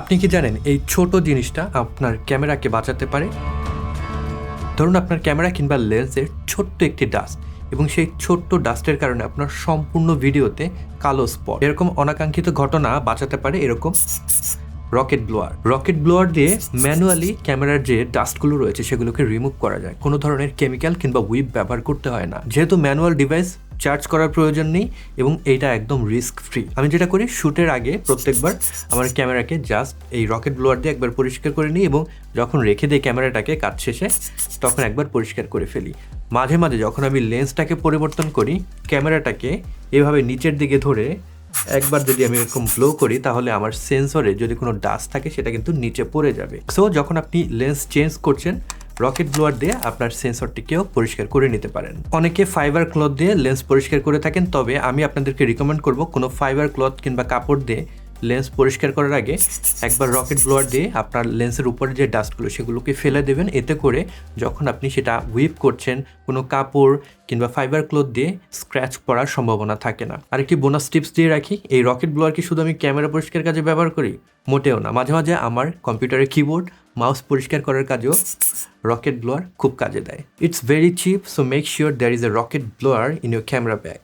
আপনি কি জানেন এই ছোট জিনিসটা আপনার ক্যামেরাকে বাঁচাতে পারে? ধরুন আপনার ক্যামেরা কিংবা লেন্সের ছোট্ট একটি ডাস্ট এবং সেই ছোট্ট ডাস্টের কারণে আপনার সম্পূর্ণ ভিডিওতে কালো স্পট। এরকম অনাকাঙ্ক্ষিত ঘটনা বাঁচাতে পারে এরকম রকেট ব্লোয়ার। রকেট ব্লোয়ার দিয়ে ম্যানুয়ালি ক্যামেরার যে ডাস্টগুলো রয়েছে সেগুলোকে রিমুভ করা যায়। কোনো ধরনের কেমিক্যাল কিংবা উইপ ব্যবহার করতে হয় না। যেহেতু ম্যানুয়াল ডিভাইস চার্জ করার প্রয়োজন নেই এবং এইটা একদম রিস্ক ফ্রি আমি যেটা করি শ্যুটের আগে প্রত্যেকবার আমার ক্যামেরাকে জাস্ট এই রকেট ব্লোয়ার দিয়ে একবার পরিষ্কার করে নিই এবং যখন রেখে দিই ক্যামেরাটাকে কাজ শেষে, তখন একবার পরিষ্কার করে ফেলি। মাঝে মাঝে যখন আমি লেন্সটাকে পরিবর্তন করি, ক্যামেরাটাকে এভাবে নিচের দিকে ধরে একবার যদি আমি এরকম ব্লো করি, তাহলে আমার সেন্সরে যদি কোনো ডাস্ট থাকে, সেটা কিন্তু নিচে পড়ে যাবে। সো যখন আপনি লেন্স চেঞ্জ করছেন রকেট ব্লোয়ার দিয়ে আপনার সেন্সরটিকেও পরিষ্কার করে নিতে পারেন। অনেকে ফাইবার ক্লথ দিয়ে লেন্স পরিষ্কার করে থাকেন, তবে আমি আপনাদেরকে রিকমেন্ড করব কোনো ফাইবার ক্লথ কিংবা কাপড় দিয়ে লেন্স পরিষ্কার করার আগে একবার রকেট ব্লোয়ার দিয়ে আপনার লেন্সের উপরে যে ডাস্টগুলো সেগুলোকে ফেলে দেবেন। এতে করে যখন আপনি সেটা হুইপ করছেন, কোনো কাপড় কিংবা ফাইবার ক্লোথ দিয়ে স্ক্র্যাচ পড়ার সম্ভাবনা থাকে না। আরেকটি বোনাস টিপস দিয়ে রাখি, এই রকেট ব্লোয়ার কি শুধু আমি ক্যামেরা পরিষ্কার কাজে ব্যবহার করি? মোটেও না। মাঝে মাঝে আমার কম্পিউটারের কিবোর্ড মাউস পরিষ্কার করার কাজেও রকেট ব্লোয়ার খুব কাজে দেয়। It's very cheap so make sure there is a rocket blower in your camera bag